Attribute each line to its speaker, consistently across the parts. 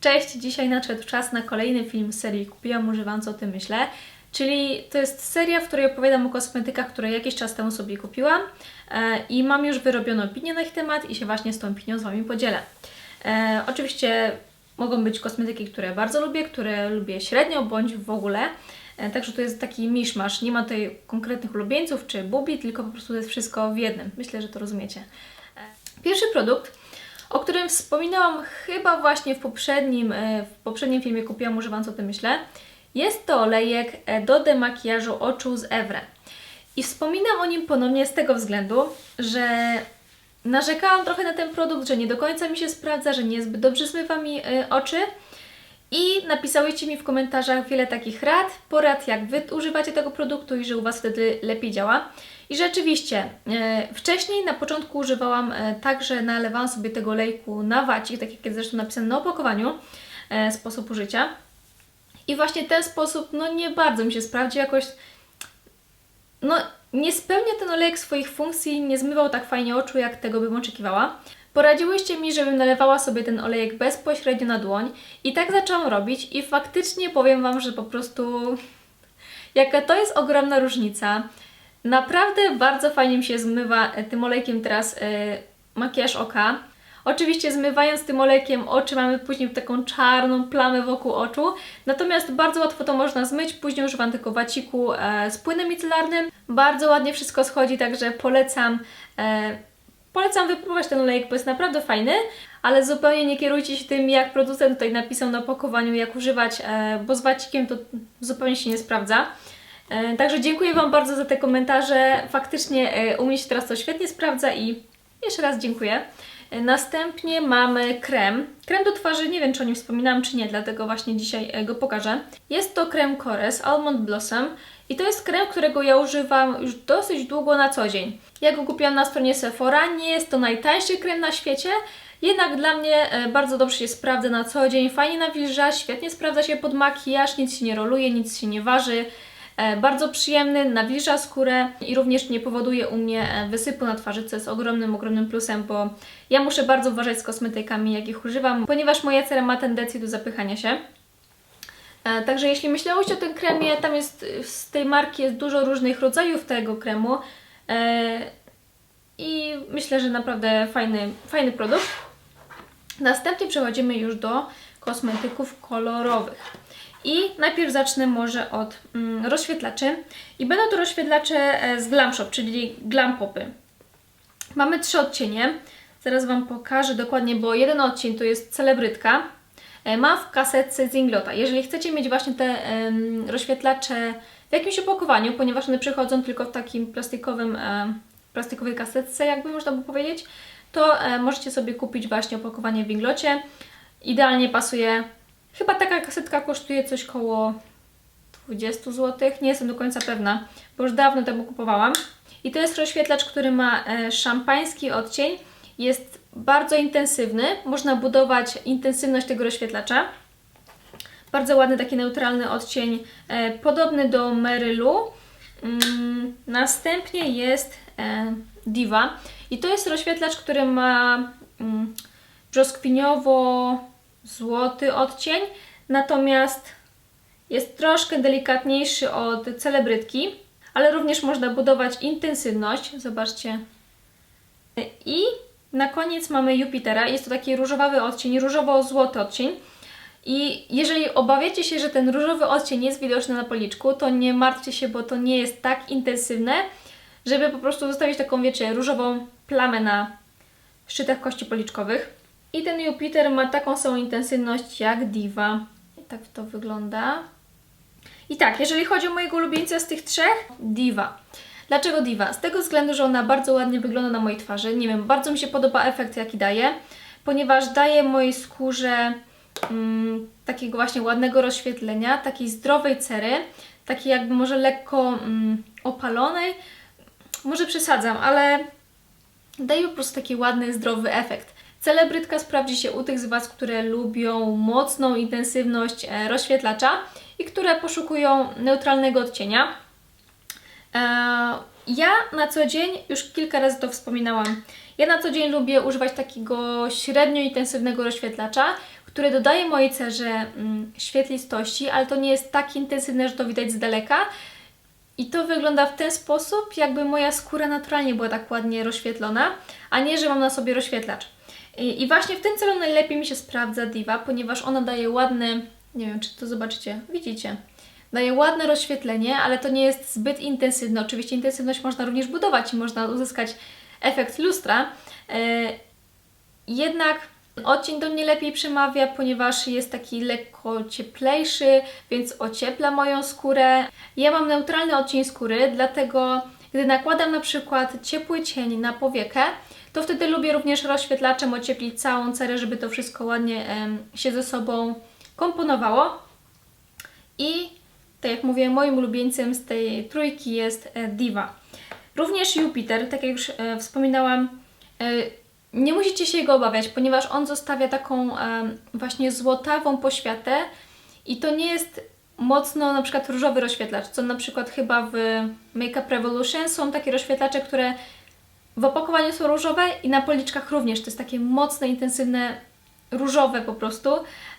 Speaker 1: Cześć, dzisiaj nadszedł czas na kolejny film z serii Kupiłam używam, co ty myślę. Czyli to jest seria, w której opowiadam o kosmetykach, które jakiś czas temu sobie kupiłam e, i mam już wyrobioną opinię na ich temat i się właśnie z tą opinią z Wami podzielę. E, oczywiście mogą być kosmetyki, które bardzo lubię, które lubię średnio bądź w ogóle. E, także to jest taki miszmasz. Nie ma tutaj konkretnych ulubieńców czy bubi, tylko po prostu to jest wszystko w jednym. Myślę, że to rozumiecie. Pierwszy produkt, o którym wspominałam chyba właśnie w poprzednim, e, w poprzednim filmie kupiłam używam co ty myślę. Jest to olejek e, do demakijażu oczu z Evre. I wspominam o nim ponownie z tego względu, że narzekałam trochę na ten produkt, że nie do końca mi się sprawdza, że niezbyt dobrze zmywa mi y, oczy. I napisałyście mi w komentarzach wiele takich rad, porad, jak Wy używacie tego produktu i że u Was wtedy lepiej działa. I rzeczywiście, e, wcześniej na początku używałam e, tak, że nalewałam sobie tego olejku na wacik, tak jak jest zresztą napisane na opakowaniu, e, sposób użycia. I właśnie ten sposób, no nie bardzo mi się sprawdził, jakoś no, nie spełnia ten olejek swoich funkcji, nie zmywał tak fajnie oczu, jak tego bym oczekiwała. Poradziłyście mi, żebym nalewała sobie ten olejek bezpośrednio na dłoń i tak zaczęłam robić i faktycznie powiem Wam, że po prostu jaka to jest ogromna różnica. Naprawdę bardzo fajnie mi się zmywa e, tym olejkiem teraz e, makijaż oka. Oczywiście zmywając tym olejkiem oczy mamy później taką czarną plamę wokół oczu, natomiast bardzo łatwo to można zmyć, później używam tylko waciku e, z płynem micelarnym. Bardzo ładnie wszystko schodzi, także polecam, e, polecam wypróbować ten olejek, bo jest naprawdę fajny, ale zupełnie nie kierujcie się tym, jak producent tutaj napisał na opakowaniu, jak używać, e, bo z wacikiem to zupełnie się nie sprawdza. E, Także dziękuję Wam bardzo za te komentarze. Faktycznie e, u mnie się teraz to świetnie sprawdza i jeszcze raz dziękuję. E, Następnie mamy krem. Krem do twarzy, nie wiem czy o nim wspominałam czy nie, dlatego właśnie dzisiaj go pokażę. Jest to krem Kores Almond Blossom i to jest krem, którego ja używam już dosyć długo na co dzień. Ja go kupiłam na stronie Sephora, nie jest to najtańszy krem na świecie, jednak dla mnie bardzo dobrze się sprawdza na co dzień, fajnie nawilża, świetnie sprawdza się pod makijaż, nic się nie roluje, nic się nie waży. E, Bardzo przyjemny, nawilża skórę i również nie powoduje u mnie e, wysypu na twarzy, co jest ogromnym, ogromnym plusem, bo ja muszę bardzo uważać z kosmetykami, jak ich używam, ponieważ moja cera ma tendencję do zapychania się. E, Także jeśli myślałyście o tym kremie, tam jest z tej marki jest dużo różnych rodzajów tego kremu i myślę, że naprawdę fajny, fajny produkt. Następnie przechodzimy już do kosmetyków kolorowych. I najpierw zacznę może od mm, rozświetlaczy. I będą to rozświetlacze e, z Glam Shop, czyli Glam Popy. Mamy trzy odcienie. Zaraz Wam pokażę dokładnie, bo jeden odcień to jest celebrytka. E, Mam w kasetce Zinglota. Jeżeli chcecie mieć właśnie te rozświetlacze w jakimś opakowaniu, ponieważ one przychodzą tylko w takim plastikowym, e, plastikowej kasetce, jakby można by powiedzieć, to możecie sobie kupić właśnie opakowanie w Zinglocie. Idealnie pasuje. Chyba taka kasetka kosztuje coś koło 20 zł. Nie jestem do końca pewna, bo już dawno temu kupowałam. I to jest rozświetlacz, który ma e, szampański odcień. Jest bardzo intensywny. Można budować intensywność tego rozświetlacza. Bardzo ładny, taki neutralny odcień, e, podobny do Merylu. Mm, następnie jest e, Diva. I to jest rozświetlacz, który ma mm, brzoskwiniowo-złoty odcień, natomiast jest troszkę delikatniejszy od celebrytki, ale również można budować intensywność. Zobaczcie. I na koniec mamy Jupitera. Jest to taki różowawy odcień, różowo-złoty odcień. I jeżeli obawiacie się, że ten różowy odcień jest widoczny na policzku, to nie martwcie się, bo to nie jest tak intensywne, żeby po prostu zostawić taką, wiecie, różową plamę na szczytach kości policzkowych. I ten Jupiter ma taką samą intensywność jak Diva. I tak to wygląda. I tak, jeżeli chodzi o mojego ulubieńca z tych trzech, Diva. Dlaczego Diva? Z tego względu, że ona bardzo ładnie wygląda na mojej twarzy. Nie wiem, bardzo mi się podoba efekt, jaki daje, ponieważ daje mojej skórze mm, takiego właśnie ładnego rozświetlenia, takiej zdrowej cery, takiej jakby może lekko mm, opalonej. Może przesadzam, ale daje po prostu taki ładny, zdrowy efekt. Celebrytka sprawdzi się u tych z Was, które lubią mocną intensywność e, rozświetlacza i które poszukują neutralnego odcienia. E, Ja na co dzień, już kilka razy to wspominałam, ja na co dzień lubię używać takiego średnio intensywnego rozświetlacza, który dodaje mojej cerze mm, świetlistości, ale to nie jest tak intensywne, że to widać z daleka. I to wygląda w ten sposób, jakby moja skóra naturalnie była tak ładnie rozświetlona, a nie, że mam na sobie rozświetlacz. I, właśnie w tym celu najlepiej mi się sprawdza Diva, ponieważ ona daje ładne, nie wiem czy to zobaczycie, widzicie, daje ładne rozświetlenie, ale to nie jest zbyt intensywne. Oczywiście intensywność można również budować i można uzyskać efekt lustra. E, jednak odcień do mnie lepiej przemawia, ponieważ jest taki lekko cieplejszy, więc ociepla moją skórę. Ja mam neutralny odcień skóry, dlatego gdy nakładam na przykład ciepły cień na powiekę, to wtedy lubię również rozświetlaczem ocieplić całą cerę, żeby to wszystko ładnie się ze sobą komponowało. I tak jak mówię, moim ulubieńcem z tej trójki jest e, Diva. Również Jupiter, tak jak już e, wspominałam, e, nie musicie się jego obawiać, ponieważ on zostawia taką właśnie złotawą poświatę i to nie jest mocno na przykład różowy rozświetlacz, co na przykład chyba w Makeup Revolution są takie rozświetlacze, które w opakowaniu są różowe i na policzkach również. To jest takie mocne, intensywne, różowe po prostu,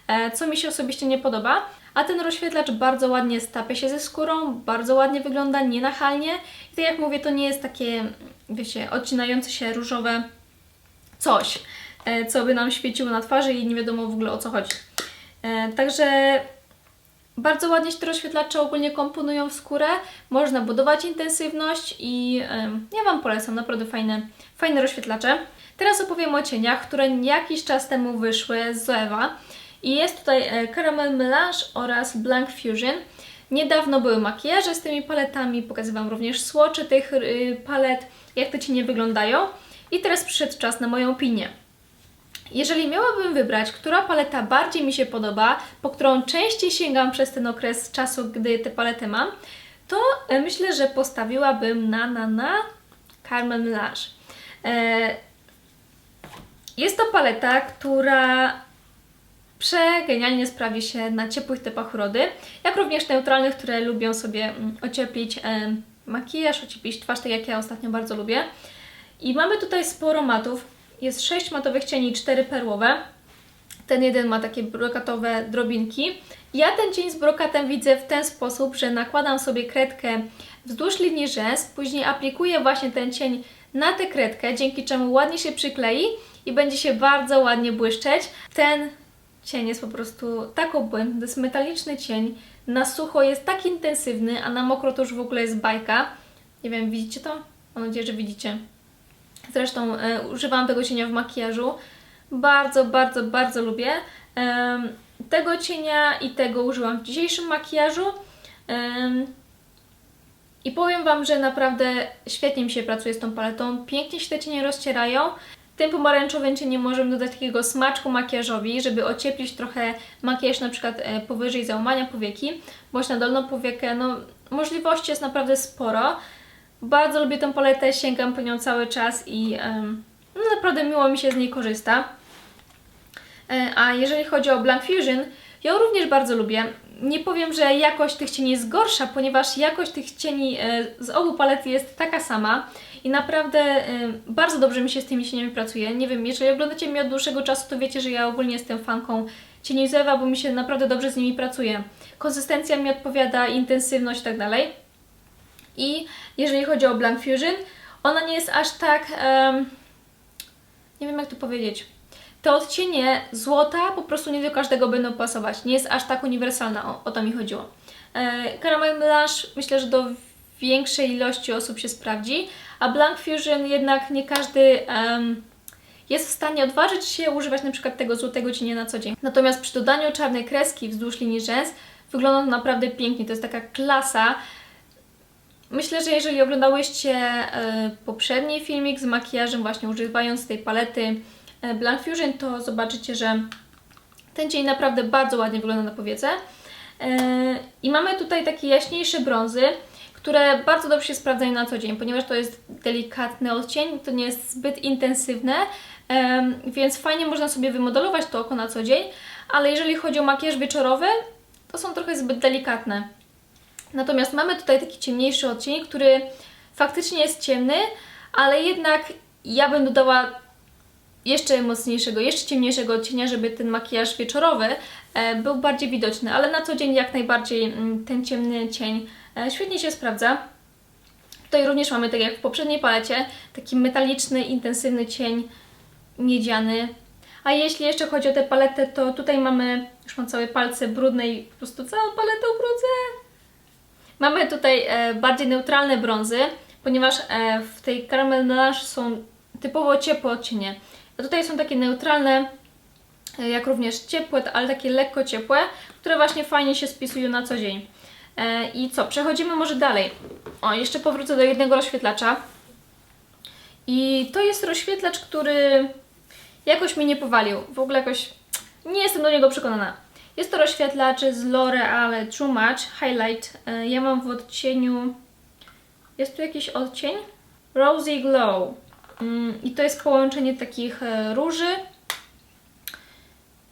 Speaker 1: e, co mi się osobiście nie podoba. A ten rozświetlacz bardzo ładnie stapia się ze skórą, bardzo ładnie wygląda, nienachalnie. I tak jak mówię, to nie jest takie, wiecie, odcinające się różowe coś, e, co by nam świeciło na twarzy i nie wiadomo w ogóle o co chodzi. E, Także bardzo ładnie się te rozświetlacze ogólnie komponują w skórę. Można budować intensywność i em, ja Wam polecam, naprawdę fajne, fajne rozświetlacze. Teraz opowiem o cieniach, które jakiś czas temu wyszły z Zoewa. I jest tutaj e, Caramel Melange oraz Blank Fusion. Niedawno były makijaże z tymi paletami, pokazywałam również słocze tych y, palet, jak te cienie wyglądają. I teraz przyszedł czas na moją opinię. Jeżeli miałabym wybrać, która paleta bardziej mi się podoba, po którą częściej sięgam przez ten okres czasu, gdy tę paletę mam, to e, myślę, że postawiłabym na, na, na Carmen Melange. E, Jest to paleta, która przegenialnie sprawi się na ciepłych typach urody, jak również neutralnych, które lubią sobie mm, ocieplić e, makijaż, ocieplić twarz, tak jak ja ostatnio bardzo lubię. I mamy tutaj sporo matów. Jest 6 matowych cieni i 4 perłowe. Ten jeden ma takie brokatowe drobinki. Ja ten cień z brokatem widzę w ten sposób, że nakładam sobie kredkę wzdłuż linii rzęs, później aplikuję właśnie ten cień na tę kredkę, dzięki czemu ładnie się przyklei i będzie się bardzo ładnie błyszczeć. Ten cień jest po prostu tak obłędny, to jest metaliczny cień. Na sucho jest tak intensywny, a na mokro to już w ogóle jest bajka. Nie wiem, widzicie to? Mam nadzieję, że widzicie. Zresztą e, używałam tego cienia w makijażu. Bardzo, bardzo, bardzo lubię. Em, tego cienia i tego użyłam w dzisiejszym makijażu. Em, I powiem Wam, że naprawdę świetnie mi się pracuje z tą paletą. Pięknie się te cienie rozcierają. Tym pomarańczowym cieniem możemy dodać takiego smaczku makijażowi, żeby ocieplić trochę makijaż na przykład e, powyżej załamania powieki, bądź na dolną powiekę. No, możliwości jest naprawdę sporo. Bardzo lubię tę paletę, sięgam po nią cały czas i no naprawdę miło mi się z niej korzysta. E, A jeżeli chodzi o Blank Fusion, ją również bardzo lubię. Nie powiem, że jakość tych cieni jest gorsza, ponieważ jakość tych cieni e, z obu palet jest taka sama i naprawdę e, bardzo dobrze mi się z tymi cieniami pracuje. Nie wiem, jeżeli oglądacie mnie od dłuższego czasu, to wiecie, że ja ogólnie jestem fanką cieni Zewa, bo mi się naprawdę dobrze z nimi pracuje. Konsystencja mi odpowiada, intensywność i tak dalej. I jeżeli chodzi o Blank Fusion, ona nie jest aż tak. em, nie wiem jak to powiedzieć. Te odcienie złota po prostu nie do każdego będą pasować. Nie jest aż tak uniwersalna, o, o to mi chodziło. E, Caramel Melange myślę, że do większej ilości osób się sprawdzi, a Blank Fusion jednak nie każdy em, jest w stanie odważyć się używać przykład tego złotego cienia na co dzień. Natomiast przy dodaniu czarnej kreski wzdłuż linii rzęs wygląda to naprawdę pięknie. To jest taka klasa. Myślę, że jeżeli oglądałyście e, poprzedni filmik z makijażem, właśnie używając tej palety e, Blank Fusion, to zobaczycie, że ten cień naprawdę bardzo ładnie wygląda na powiece. E, I mamy tutaj takie jaśniejsze brązy, które bardzo dobrze się sprawdzają na co dzień, ponieważ to jest delikatny odcień, to nie jest zbyt intensywne, więc fajnie można sobie wymodelować to oko na co dzień, ale jeżeli chodzi o makijaż wieczorowy, to są trochę zbyt delikatne. Natomiast mamy tutaj taki ciemniejszy odcień, który faktycznie jest ciemny, ale jednak ja bym dodała jeszcze mocniejszego, jeszcze ciemniejszego odcienia, żeby ten makijaż wieczorowy e, był bardziej widoczny, ale na co dzień jak najbardziej mm, ten ciemny cień e, świetnie się sprawdza. Tutaj również mamy, tak jak w poprzedniej palecie, taki metaliczny, intensywny cień miedziany. A jeśli jeszcze chodzi o tę paletę, to tutaj mamy, już mam całe palce brudne i po prostu całą paletę ubrudzę. Mamy tutaj e, bardziej neutralne brązy, ponieważ e, w tej Caramel Melange są typowo ciepłe odcienie. A tutaj są takie neutralne, e, jak również ciepłe, ale takie lekko ciepłe, które właśnie fajnie się spisują na co dzień. I co, przechodzimy może dalej. O, jeszcze powrócę do jednego rozświetlacza. I to jest rozświetlacz, który jakoś mnie nie powalił. W ogóle jakoś nie jestem do niego przekonana. Jest to rozświetlacz z L'Oreal True Match Highlight. E, Ja mam w odcieniu... Jest tu jakiś odcień? Rosy Glow. Mm, I to jest połączenie takich e, róży.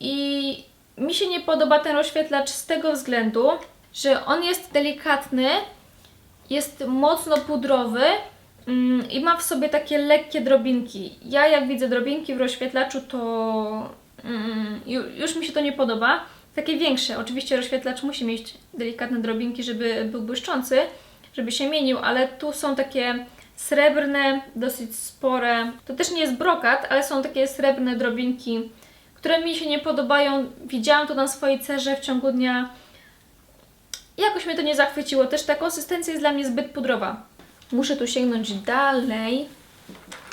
Speaker 1: I mi się nie podoba ten rozświetlacz z tego względu, że on jest delikatny, jest mocno pudrowy mm, i ma w sobie takie lekkie drobinki. Ja jak widzę drobinki w rozświetlaczu, to mm, ju- już mi się to nie podoba. Takie większe. Oczywiście rozświetlacz musi mieć delikatne drobinki, żeby był błyszczący, żeby się mienił, ale tu są takie srebrne, dosyć spore. To też nie jest brokat, ale są takie srebrne drobinki, które mi się nie podobają. Widziałam to na swojej cerze w ciągu dnia. Jakoś mnie to nie zachwyciło. Też ta konsystencja jest dla mnie zbyt pudrowa. Muszę tu sięgnąć dalej.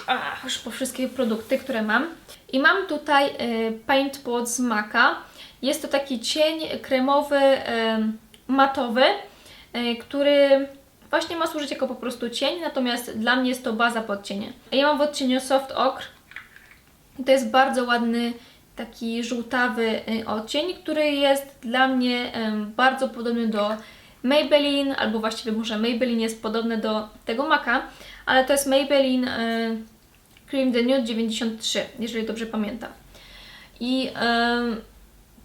Speaker 1: Ach, już po wszystkie produkty, które mam. I mam tutaj y, Paint Pot z Maka. Jest to taki cień kremowy, matowy, y, który właśnie ma służyć jako po prostu cień, natomiast dla mnie jest to baza pod cienie. Ja mam w odcieniu Soft Ochre. To jest bardzo ładny, taki żółtawy y, odcień, który jest dla mnie bardzo podobny do Maybelline, albo właściwie może Maybelline jest podobny do tego Maka, ale to jest Maybelline y, Cream the Nude 93, jeżeli dobrze pamiętam. I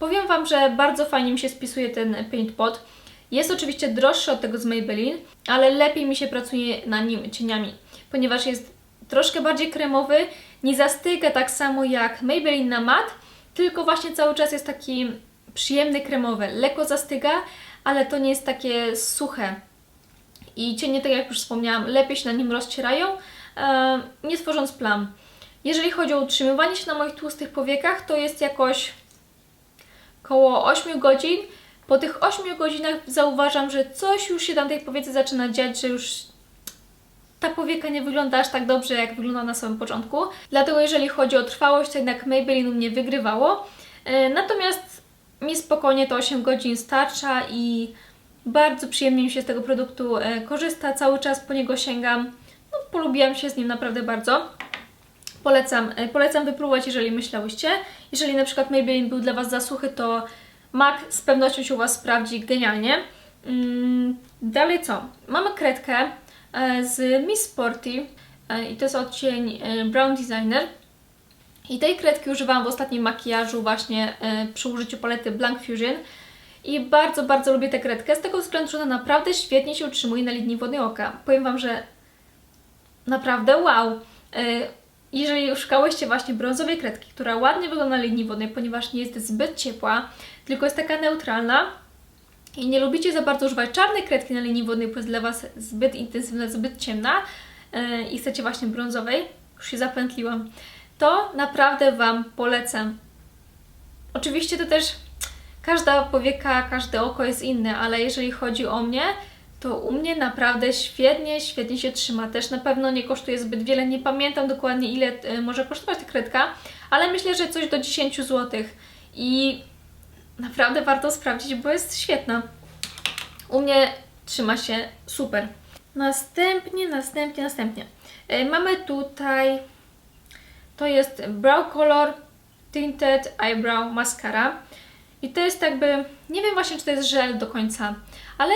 Speaker 1: powiem Wam, że bardzo fajnie mi się spisuje ten Paint Pot. Jest oczywiście droższy od tego z Maybelline, ale lepiej mi się pracuje na nim cieniami, ponieważ jest troszkę bardziej kremowy, nie zastyga tak samo jak Maybelline na mat, tylko właśnie cały czas jest taki przyjemny kremowy. Lekko zastyga, ale to nie jest takie suche. I cienie, tak jak już wspomniałam, lepiej się na nim rozcierają, e, nie tworząc plam. Jeżeli chodzi o utrzymywanie się na moich tłustych powiekach, to jest jakoś koło 8 godzin. Po tych 8 godzinach zauważam, że coś już się tam tej powiece zaczyna dziać, że już ta powieka nie wygląda aż tak dobrze, jak wygląda na samym początku. Dlatego jeżeli chodzi o trwałość, to jednak Maybelline u mnie wygrywało. E, Natomiast mi spokojnie to 8 godzin starcza i bardzo przyjemnie mi się z tego produktu e, korzysta. Cały czas po niego sięgam. No, polubiłam się z nim naprawdę bardzo. Polecam, e, polecam wypróbować, jeżeli myślałyście. Jeżeli na przykład Maybelline był dla Was za suchy, to MAC z pewnością się u Was sprawdzi genialnie. Mm, dalej co? Mamy kredkę e, z Miss Sporty e, i to jest odcień e, Brown Designer. I tej kredki używałam w ostatnim makijażu właśnie przy użyciu palety Blank Fusion. I bardzo, bardzo lubię tę kredkę z tego względu, że ona naprawdę świetnie się utrzymuje na linii wodnej oka. Powiem Wam, że naprawdę wow! Jeżeli szukałyście właśnie brązowej kredki, która ładnie wygląda na linii wodnej, ponieważ nie jest zbyt ciepła, tylko jest taka neutralna i nie lubicie za bardzo używać czarnej kredki na linii wodnej, bo jest dla Was zbyt intensywna, zbyt ciemna e, i chcecie właśnie brązowej, już się zapętliłam, to naprawdę Wam polecam. Oczywiście to też każda powieka, każde oko jest inne, ale jeżeli chodzi o mnie, to u mnie naprawdę świetnie, świetnie się trzyma. Też na pewno nie kosztuje zbyt wiele, nie pamiętam dokładnie ile e, może kosztować ta kredka, ale myślę, że coś do 10 zł. I naprawdę warto sprawdzić, bo jest świetna. U mnie trzyma się super. Następnie, następnie, następnie. E, Mamy tutaj, to jest Brow Color Tinted Eyebrow Mascara. I to jest jakby, nie wiem właśnie czy to jest żel do końca, ale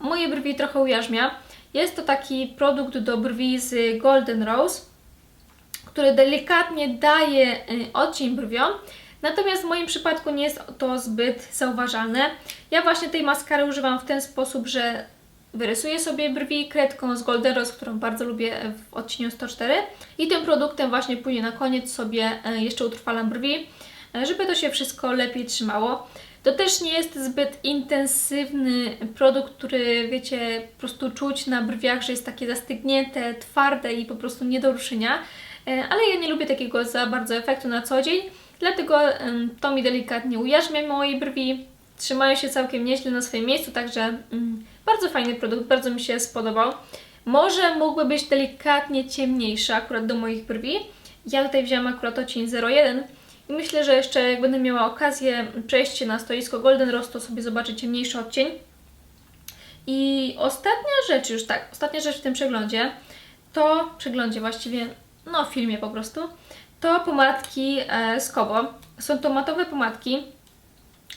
Speaker 1: moje brwi trochę ujarzmia. Jest to taki produkt do brwi z Golden Rose, który delikatnie daje y, odcień brwiom, natomiast w moim przypadku nie jest to zbyt zauważalne. Ja właśnie tej maskary używam w ten sposób, że Wyrysuję sobie brwi kredką z Golden Rose, którą bardzo lubię w odcieniu 104 i tym produktem właśnie później na koniec sobie e, jeszcze utrwalam brwi, e, żeby to się wszystko lepiej trzymało. To też nie jest zbyt intensywny produkt, który wiecie, po prostu czuć na brwiach, że jest takie zastygnięte, twarde i po prostu nie do ruszenia. E, Ale ja nie lubię takiego za bardzo efektu na co dzień, dlatego to mi delikatnie ujarzmia moje brwi. Trzymają się całkiem nieźle na swoim miejscu, także mm, bardzo fajny produkt, bardzo mi się spodobał. Może mógłby być delikatnie ciemniejszy akurat do moich brwi. Ja tutaj wzięłam akurat odcień 01 i myślę, że jeszcze jak będę miała okazję przejść się na stoisko Golden Rose, to sobie zobaczę ciemniejszy odcień. I ostatnia rzecz już tak, ostatnia rzecz w tym przeglądzie, to przeglądzie właściwie, no filmie po prostu, to pomadki e, z Kobo. Są to matowe pomadki,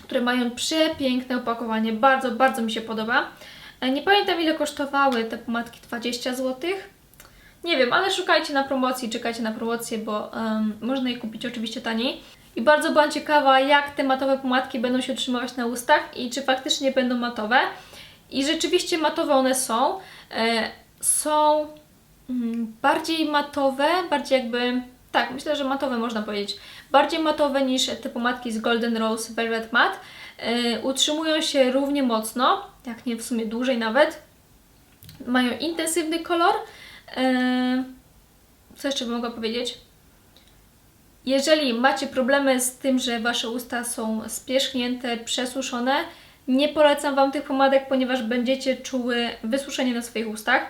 Speaker 1: które mają przepiękne opakowanie, bardzo, bardzo mi się podoba. E, Nie pamiętam ile kosztowały te pomadki, 20 zł. Nie wiem, ale szukajcie na promocji, czekajcie na promocję, bo em, można je kupić oczywiście taniej. I bardzo byłam ciekawa, jak te matowe pomadki będą się utrzymywać na ustach i czy faktycznie będą matowe. I rzeczywiście matowe one są. E, są mm, bardziej matowe, bardziej jakby. Tak, myślę, że matowe można powiedzieć. Bardziej matowe niż te pomadki z Golden Rose Velvet Matte. E, utrzymują się równie mocno, jak nie w sumie dłużej nawet. Mają intensywny kolor. E, co jeszcze bym mogła powiedzieć? Jeżeli macie problemy z tym, że Wasze usta są spierzchnięte, przesuszone, nie polecam Wam tych pomadek, ponieważ będziecie czuły wysuszenie na swoich ustach.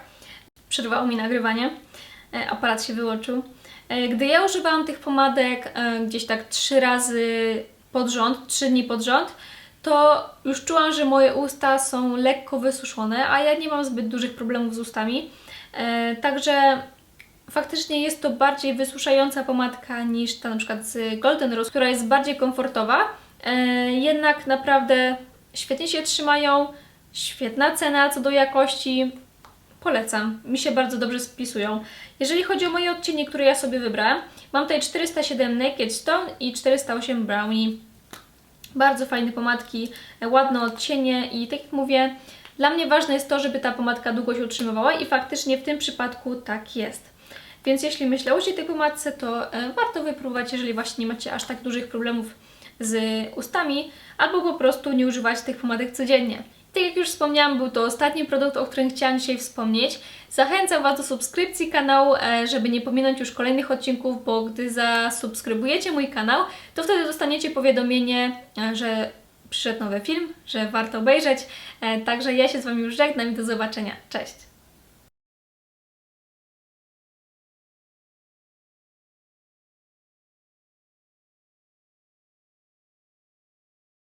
Speaker 1: Przerwało mi nagrywanie, e, aparat się wyłączył. E, Gdy ja używałam tych pomadek e, gdzieś tak trzy razy pod rząd, trzy dni pod rząd, to już czułam, że moje usta są lekko wysuszone, a ja nie mam zbyt dużych problemów z ustami. E, Także faktycznie jest to bardziej wysuszająca pomadka niż ta na przykład z Golden Rose, która jest bardziej komfortowa. E, jednak naprawdę świetnie się trzymają, świetna cena co do jakości. Polecam, mi się bardzo dobrze spisują. Jeżeli chodzi o moje odcienie, które ja sobie wybrałam, mam tutaj 407 Naked Stone i 408 Brownie. Bardzo fajne pomadki, ładne odcienie i tak jak mówię, dla mnie ważne jest to, żeby ta pomadka długo się utrzymywała i faktycznie w tym przypadku tak jest. Więc jeśli myślałyście o tej pomadce, to e, warto wypróbować, jeżeli właśnie nie macie aż tak dużych problemów z ustami, albo po prostu nie używać tych pomadek codziennie. Tak jak już wspomniałam, był to ostatni produkt, o którym chciałam dzisiaj wspomnieć. Zachęcam Was do subskrypcji kanału, e, żeby nie pominąć już kolejnych odcinków, bo gdy zasubskrybujecie mój kanał, to wtedy dostaniecie powiadomienie, e, że przyszedł nowy film, że warto obejrzeć. E, Także ja się z Wami już żegnam i do zobaczenia. Cześć!